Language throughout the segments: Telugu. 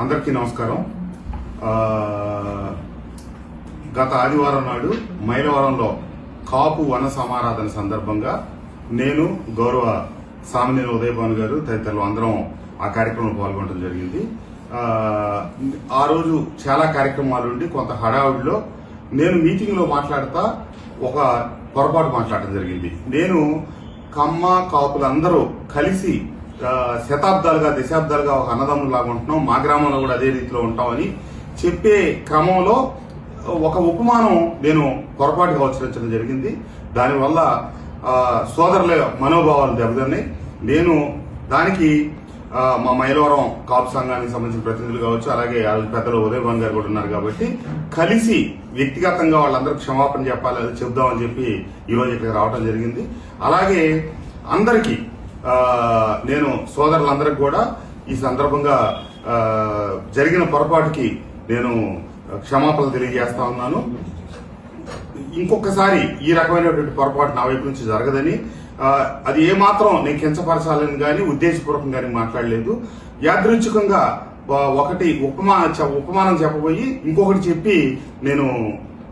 అందరికీ నమస్కారం. గత ఆదివారం నాడు మైలవరంలో కాపు వన సమారాధన సందర్భంగా నేను గౌరవ సామినేని ఉదయభాను గారు తదితరులు అందరం ఆ కార్యక్రమంలో పాల్గొనడం జరిగింది. ఆ, రోజు చాలా కార్యక్రమాలు ఉండి కొంత హడావుడిలో నేను మీటింగ్లో మాట్లాడతా ఒక పొరపాటు మాట్లాడడం జరిగింది. నేను కమ్మ కాపులందరూ కలిసి శతాబ్దాలుగా దశాబ్దాలుగా ఒక అన్నదమ్ములాగా ఉంటున్నాం. మా గ్రామంలో కూడా అదే రీతిలో ఉంటామని చెప్పే క్రమంలో ఒక ఉపమానం నేను పొరపాటుగా ఉచ్చరించడం జరిగింది. దానివల్ల సోదరుల మనోభావాలు దెబ్బతిన్నాయి. నేను దానికి మా మైలవరం కాపు సంఘానికి సంబంధించిన ప్రతినిధులు కావచ్చు అలాగే వాళ్ళ పెద్దలు ఉదయభాన్ గారు కూడా ఉన్నారు కాబట్టి కలిసి వ్యక్తిగతంగా వాళ్ళందరూ క్షమాపణ చెప్పాలి అది చెప్దామని చెప్పి ఈరోజు రోజు ఇక్కడ రావడం జరిగింది. అలాగే అందరికీ నేను సోదరులందరికీ కూడా ఈ సందర్భంగా జరిగిన పొరపాటుకి నేను క్షమాపణలు తెలియజేస్తా ఉన్నాను. ఇంకొకసారి ఈ రకమైనటువంటి పొరపాటు నా వైపు నుంచి జరగదని అది ఏమాత్రం నేను కించపరచాలని కానీ ఉద్దేశపూర్వకంగా కానీ మాట్లాడలేదు. యాదృచ్ఛికంగా ఒకటి ఉపమా ఉపమానం చెప్పబోయి ఇంకొకటి చెప్పి నేను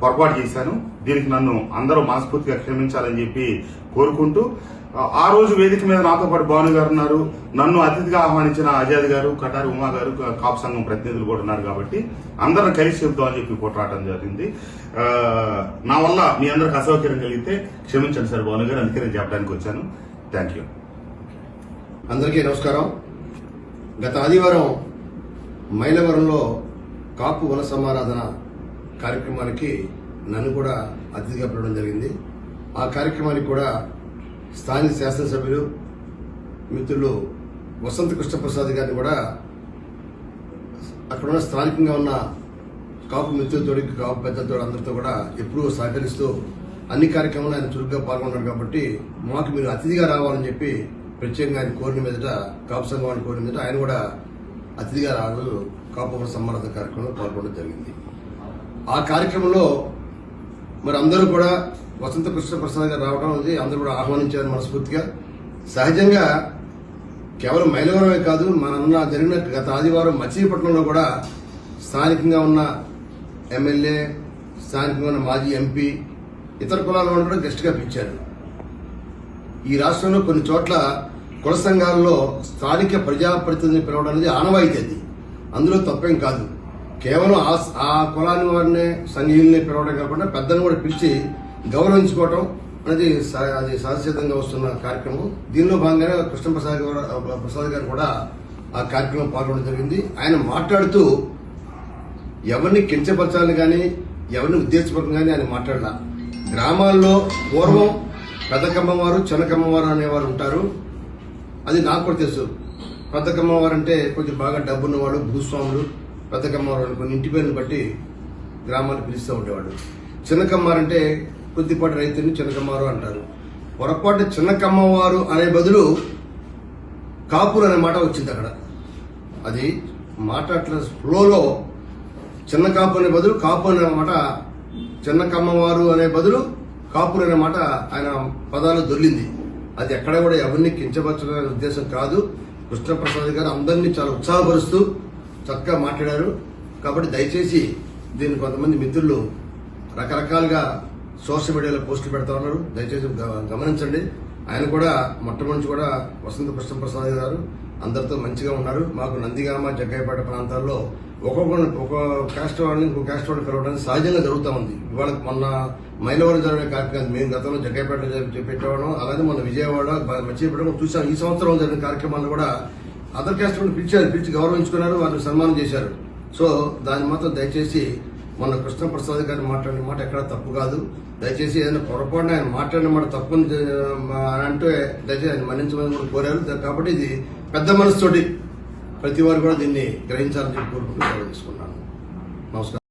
పొరపాటు చేశాను. దీనికి నన్ను అందరూ మనస్ఫూర్తిగా క్షమించాలని చెప్పి కోరుకుంటూ ఆ, రోజు వేదిక మీద నాతో పాటు భాను గారు ఉన్నారు. నన్ను అతిథిగా ఆహ్వానించిన అజాద్ గారు కటారి ఉమా గారు కాప్ కాపు సంఘం ప్రతినిధులు కూడా ఉన్నారు కాబట్టి అందరం కలిసి చెబుతామని చెప్పి పోట్లాడటం జరిగింది. నా వల్ల మీ అందరికి అసౌకర్యం కలిగితే క్షమించండి సార్ భాను గారు అందుకే నేను చెప్పడానికి వచ్చాను. థ్యాంక్ యూ అందరికీ నమస్కారం. గత ఆదివారం మైలవరంలో కాపు వన సమారాధన కార్యక్రమానికి నన్ను కూడా అతిథిగా పిలవడం జరిగింది. ఆ కార్యక్రమానికి కూడా స్థానిక శాసనసభ్యులు మిత్రులు వసంత కృష్ణప్రసాద్ గారిని కూడా అక్కడున్న స్థానికంగా ఉన్న కాపు మిత్రులతో కాపు పెద్దలతో అందరితో కూడా ఎప్పుడూ సహకరిస్తూ అన్ని కార్యక్రమాలు ఆయన చురుగ్గా పాల్గొన్నారు కాబట్టి మాకు మీరు అతిథిగా రావాలని చెప్పి ప్రత్యేకంగా ఆయన కోరిన మీదట కాపు సంఘం అని కోరిన మీదట ఆయన కూడా అతిథిగా రావడం కాపు సంబంధ కార్యక్రమంలో పాల్గొనడం జరిగింది. ఆ కార్యక్రమంలో మరి అందరూ కూడా వసంత కృష్ణ ప్రసాద్ గారు రావడం అనేది అందరూ కూడా ఆహ్వానించారు మనస్ఫూర్తిగా. సహజంగా కేవలం మైలవరమే కాదు మన జరిగిన గత ఆదివారం మచిలీపట్నంలో కూడా స్థానికంగా ఉన్న ఎమ్మెల్యే స్థానికంగా ఉన్న మాజీ ఎంపీ ఇతర కులాల వాళ్ళు కూడా గెస్ట్గా పిలిచారు. ఈ రాష్ట్రంలో కొన్ని చోట్ల కుల సంఘాలలో స్థానిక ప్రజాప్రతినిధిని పిలవడం అనేది ఆనవాయితీ అది. అందులో తప్పేం కాదు. కేవలం ఆ- ఆ కులాన్ని వారిని సంఘీయుల్ని పిలవడం కాకుండా పెద్దలను కూడా పిలిచి గౌరవించుకోవటం అనేది అది సహజసిద్ధంగా వస్తున్న కార్యక్రమం. దీనిలో భాగంగానే కృష్ణప్రసాద్ గారు ప్రసాద్ గారు కూడా ఆ కార్యక్రమం పాల్గొనడం జరిగింది. ఆయన మాట్లాడుతూ ఎవరిని కించపరచాలని కానీ ఎవరిని ఉద్దేశపరకం కానీ ఆయన మాట్లాడాల. గ్రామాల్లో పూర్వం పెద్దకమ్మవారు చిన్నకమ్మవారు అనేవారు ఉంటారు. అది నాకు కూడా తెలుసు. పెద్దకమ్మవారు అంటే కొంచెం బాగా డబ్బున్నవాడు భూస్వాములు. పెద్దకమ్మారు కొన్ని ఇంటి పేరుని బట్టి గ్రామాలు పిలుస్తూ ఉండేవాడు. చిన్నకమ్మారు అంటే కొద్దిపాటి రైతుని చిన్నకమ్మారు అంటారు. పొరపాటు చిన్నకమ్మవారు అనే బదులు కాపురు అనే మాట వచ్చింది అక్కడ. అది మాట్లాడలే ఫ్లోలో చిన్న కాపు అనే బదులు కాపు అనే మాట చిన్న కమ్మవారు అనే బదులు కాపురు అనే మాట ఆయన పదాలు దొల్లింది అది ఎక్కడ కూడా ఎవరిని కించపరచడం ఉద్దేశం కాదు. కృష్ణప్రసాద్ గారు అందరినీ చాలా ఉత్సాహపరుస్తూ చక్కగా మాట్లాడారు. కాబట్టి దయచేసి దీన్ని కొంతమంది మిత్రులు రకరకాలుగా సోషల్ మీడియాలో పోస్టులు పెడతా ఉన్నారు. దయచేసి గ- గమనించండి. ఆయన కూడా మొట్టమొదటి కూడా వసంత కృష్ణ ప్రసాద్ గారు అందరితో మంచిగా ఉన్నారు. మాకు నందిగామ జగ్గయ్యపేట ప్రాంతాల్లో ఒక్కొక్క ఒక కాస్ట్ వాళ్ళని ఇంకో కాస్ట్ వాళ్ళని కలవడానికి సహజంగా జరుగుతూ ఉంది. ఇవాళ మొన్న మైలవరం జరిగిన కార్యక్రమం మేము గతంలో జగ్గయ్యపేట పెట్టేవాళ్ళం అలాగే మొన్న విజయవాడ బ- మచిలీపట్నం చూసాం ఈ సంవత్సరం జరిగిన కార్యక్రమాలు కూడా అదర్ క్యాస్ట్ వాళ్ళు పిలిచారు పిలిచి గౌరవించుకున్నారు వాళ్ళు సన్మానం చేశారు. సో దాన్ని మాత్రం దయచేసి మొన్న కృష్ణప్రసాద్ గారిని మాట్లాడిన మాట ఎక్కడ తప్పు కాదు. దయచేసి ఏదైనా పొరపాటున ఆయన మాట్లాడిన మాట తప్పు అని అంటే దయచేసి ఆయన మన్నించమని కూడా కోరారు. కాబట్టి ఇది పెద్ద మనసుతోటి ప్రతి వారు కూడా దీన్ని గ్రహించాలని చెప్పి కోరుకుంటూ నమస్కారం.